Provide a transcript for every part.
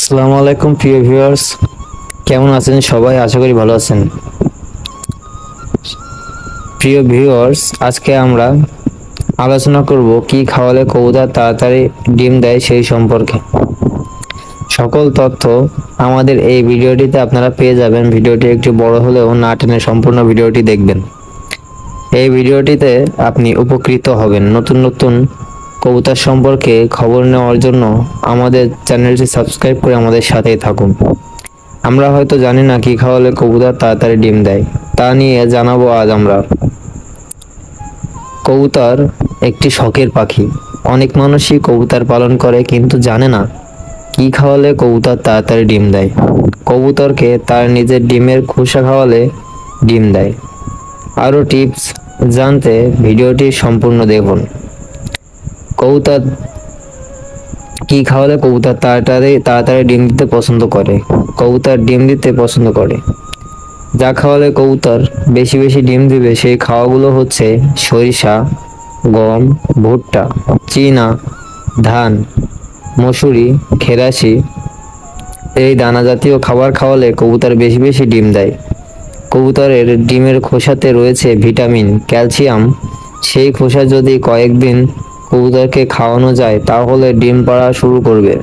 আসসালামু আলাইকুম, প্রিয় ভিউয়ার্স। কেমন আছেন সবাই? আশা করি ভালো আছেন। প্রিয় ভিউয়ার্স, আজকে আমরা আলোচনা করব কি খাওয়ালে কবুতর তাড়াতাড়ি ডিম দেয় সেই সম্পর্কে। সকল তথ্য আমাদের এই ভিডিওটিতে আপনারা পেয়ে যাবেন। ভিডিওটি একটু বড় হলেও না টেনে সম্পূর্ণ ভিডিওটি দেখবেন। এই ভিডিওটিতে আপনি উপকৃত হবেন। নতুন নতুন কবুতর সম্পর্কে খবর নেওয়ার জন্য আমাদের চ্যানেলটি সাবস্ক্রাইব করে আমাদের সাথেই থাকুন। আমরা হয়তো জানি না কি খাওয়ালে কবুতর তাড়াতাড়ি ডিম দেয়, তা নিয়ে জানাব আজ আমরা। কবুতর একটি শখের পাখি। অনেক মানুষই কবুতর পালন করে কিন্তু জানে না কি খাওয়ালে কবুতর তাড়াতাড়ি ডিম দেয়। কবুতরকে তার নিজের ডিমের খোসা খাওয়ালে ডিম দেয়। আরও টিপস জানতে ভিডিওটি সম্পূর্ণ দেখুন। কবুতর, কি খাওয়ালে কবুতর তাড়াতাড়ি তাড়াতাড়ি ডিম দিতে পছন্দ করে, কবুতর ডিম দিতে পছন্দ করে। যা খাওয়ালে কবুতর, বেশি বেশি ডিম দিবে, সেই খাওয়াগুলো হচ্ছে সরিষা, গম, ভুট্টা, চীনা, ধান, মসুরি খেরাসি এই দানা জাতীয় খাবার খাওয়ালে কবুতর বেশি বেশি ডিম দেয়। কবুতরের ডিমের খোসাতে রয়েছে ভিটামিন, ক্যালসিয়াম। সেই খোসা যদি কয়েকদিন কবুতরকে খাওয়ানো যায়, তাহলে ডিম পাড়া শুরু করবে।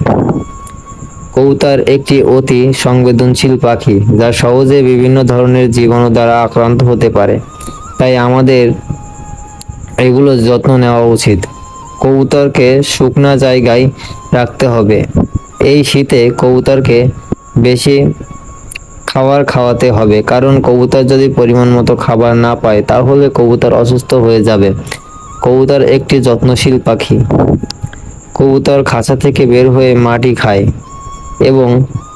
কবুতর একটি অতি সংবেদনশীল পাখি, যা সহজে বিভিন্ন ধরনের জীবাণু দ্বারা আক্রান্ত হতে পারে। তাই আমাদের এগুলো যত্ন নেওয়া উচিত। কবুতরকে শুকনা জায়গায় রাখতে হবে। এই শীতে কবুতরকে বেশি খাবার খাওয়াতে হবে, কারণ কবুতর যদি পরিমাণ মতো খাবার না পায়, তাহলে কবুতর অসুস্থ হয়ে যাবে। কবুতর একটি যত্নশীল পাখি। কবুতর খাঁচা থেকে বের হয়ে মাটি খায় এবং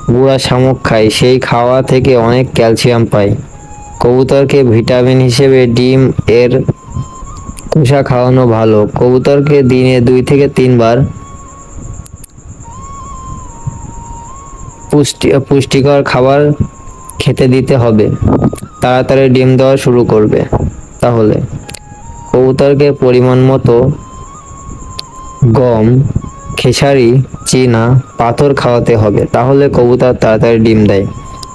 গুঁড়া শামুক খায়। সেই খাওয়া থেকে অনেক ক্যালসিয়াম পায়। কবুতরকে ভিটামিন হিসেবে ডিম, এর খোসা খাওয়ানো ভালো। কবুতরকে দিনে দুই থেকে তিনবার পুষ্টি, পুষ্টিকর খাবার খেতে দিতে হবে। তাড়াতাড়ি ডিম দেওয়া শুরু করবে। তাহলে কবুতরকে পরিমাণ মতো গম, খেসারি, চীনা, পাথর খাওয়াতে হবে। তাহলে কবুতর তাড়াতাড়ি ডিম দেয়।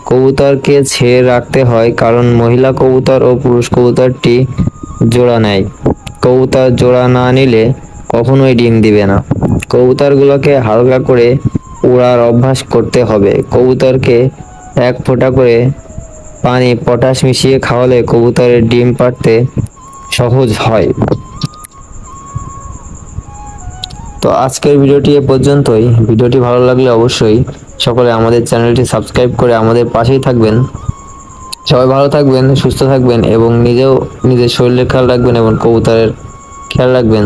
কবুতরকে ছেড়ে রাখতে হয় কারণ মহিলা কবুতর ও পুরুষ কবুতরটি জোড়া নেয়। কবুতর জোড়া না নিলে কখনোই ডিম দিবে না। কবুতরগুলোকে হালকা করে উড়ার অভ্যাস করতে হবে। কবুতরকে এক ফোঁটা করে পানি, পটাশ মিশিয়ে খাওয়ালে কবুতরের ডিম পাড়তে সহজ হয়। তো আজকের ভিডিওটি এ পর্যন্তই। ভিডিওটি ভালো লাগলে অবশ্যই সকলে আমাদের চ্যানেলটি সাবস্ক্রাইব করে আমাদের পাশেই থাকবেন। সবাই ভালো থাকবেন, সুস্থ থাকবেন এবং নিজেও নিজের শরীরের খেয়াল রাখবেন এবং কবুতরের খেয়াল রাখবেন।